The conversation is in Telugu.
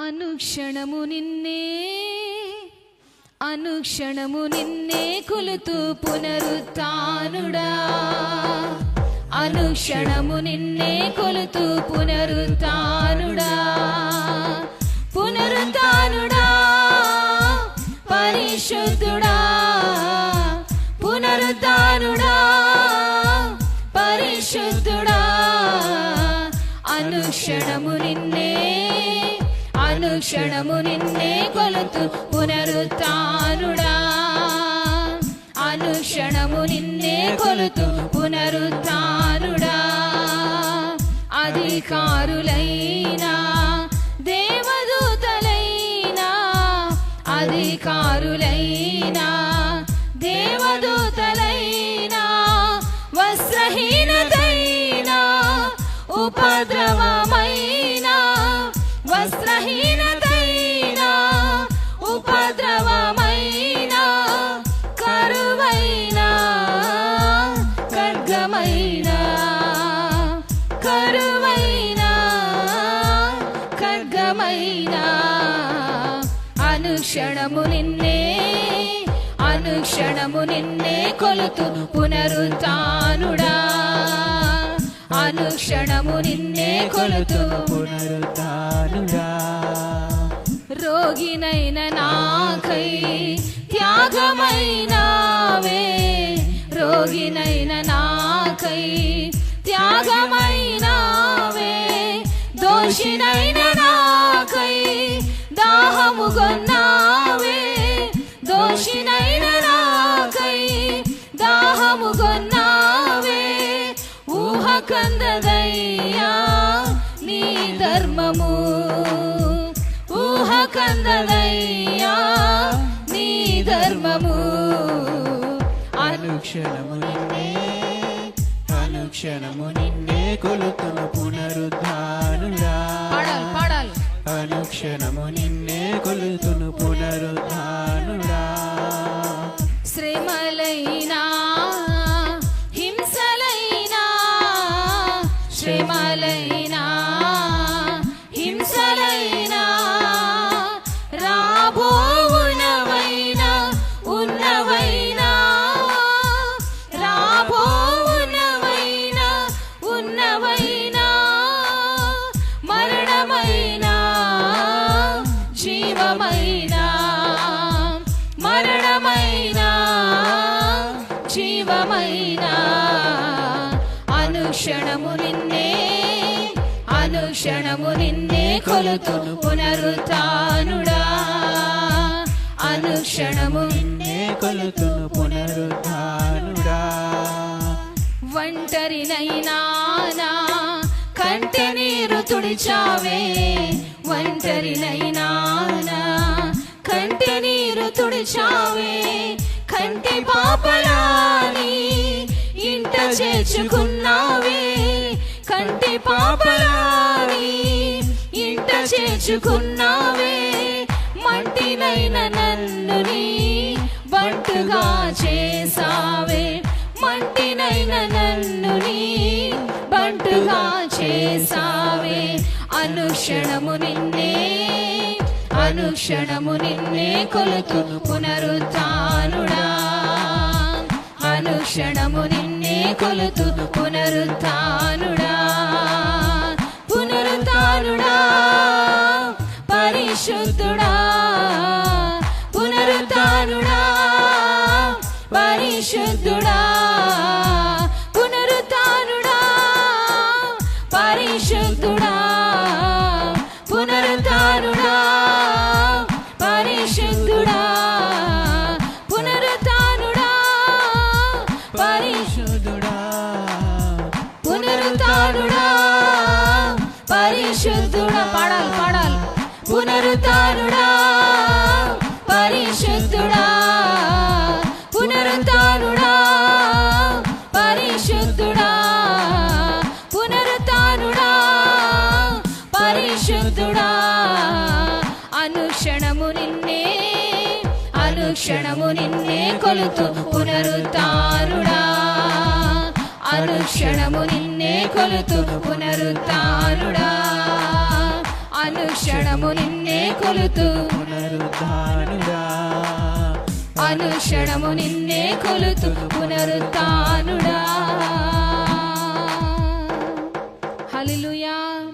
అనుక్షణము నిన్నే అనుక్షణము నిన్నే కొలుతూ పునరుత్నుడా అనుక్షణము నిన్నే కొలుతూ పునరుత్నుడా పునరుత్నుడా పరిశుద్ధుడా. పునరుత్నుడా పరిశుద్ధుడా. అనుక్షణము నిన్నే అనుక్షణము నిన్నే కొలుతు పునరుత్నుడా అనుక్షణము నిన్నే కొలుతు పునరుత్నుడా అధికారులైనా దేవదూతలైనా అధికారులైనా దేవదూతలైనా వస్త్రహీనతైనా ఉపద్రవమైన అనుక్షణము నిన్నే అనుక్షణము నిన్నే కొలుతు పునరుతానుడా అనుక్షణము నిన్నే కొలుతు పునరుతానుడా రోగినైన నాకై త్యాగమైనావే. రోగినైన నాకై త్యాగమైనావే. దోషినైన నాకై దాహము గొన్నావే దోషినైన నాకై దాహము గొన్నావే ఊహ కందదయ్యా నీ ధర్మము. ఊహ కందదయ్యా నీ ధర్మము. అను అనుక్షణము నిన్నే అనుక్షణము నిన్నే కొలుతున్న పునరుద్ధానుడా. పాడాలి పాడాలి. అనుక్షణము నిన్నే కొలుతును పునరుద్ధానుడా. శ్రమలైనా హింసలైనా శ్రమలైనా జీవమైనా మరణమైనా జీవమైనా. అనుక్షణము నిన్నే అనుక్షణము నిన్నే కొలుతు పునరుతానుడా అనుక్షణము నిన్నే కొలుతును పునరుద్ధానుడా ఒంటరినైనా కంటె నీరు తుడిచావే ఒంటరినైనా నా కంటి నీరు తుడిచావే కంటి పాపలాని ఇంట చేర్చుకున్నావే కంటి పాపలాని ఇంట చేర్చుకున్నావే మంటినైన నన్ను నీ బంటుగా చేసావే అనుక్షణము నిన్నే అనుక్షణము నిన్నే కొలుతును పునరుత్నుడా అనుక్షణము నిన్నే కొలుతును పునరుత్నుడా పునరుత్నుడా పరిశుద్ధుడా. పునరుత్నుడా పరిశుద్ధుడా. పునరుత్నుడా పరిశుద్ధుడా పునరుత్నుడా పరిశుద్ధుడా పరిశుద్ధుడా పరిశుద్ధుడా. పాడాలి పాడాలి. పునరుత్నుడా పరిశుద్ధుడా. పరిశుద్ధుడా. అనుక్షణము నిన్నే అనుక్షణము నిన్నే కొలుతు పునరుతారుడా అనుక్షణము నిన్నే కొలుతు పునరుతారుడా అనుక్షణము నిన్నే కొలుతు పునరుతారుడా అనుక్షణము నిన్నే కొలుతు పునరుతానుడా హలిలు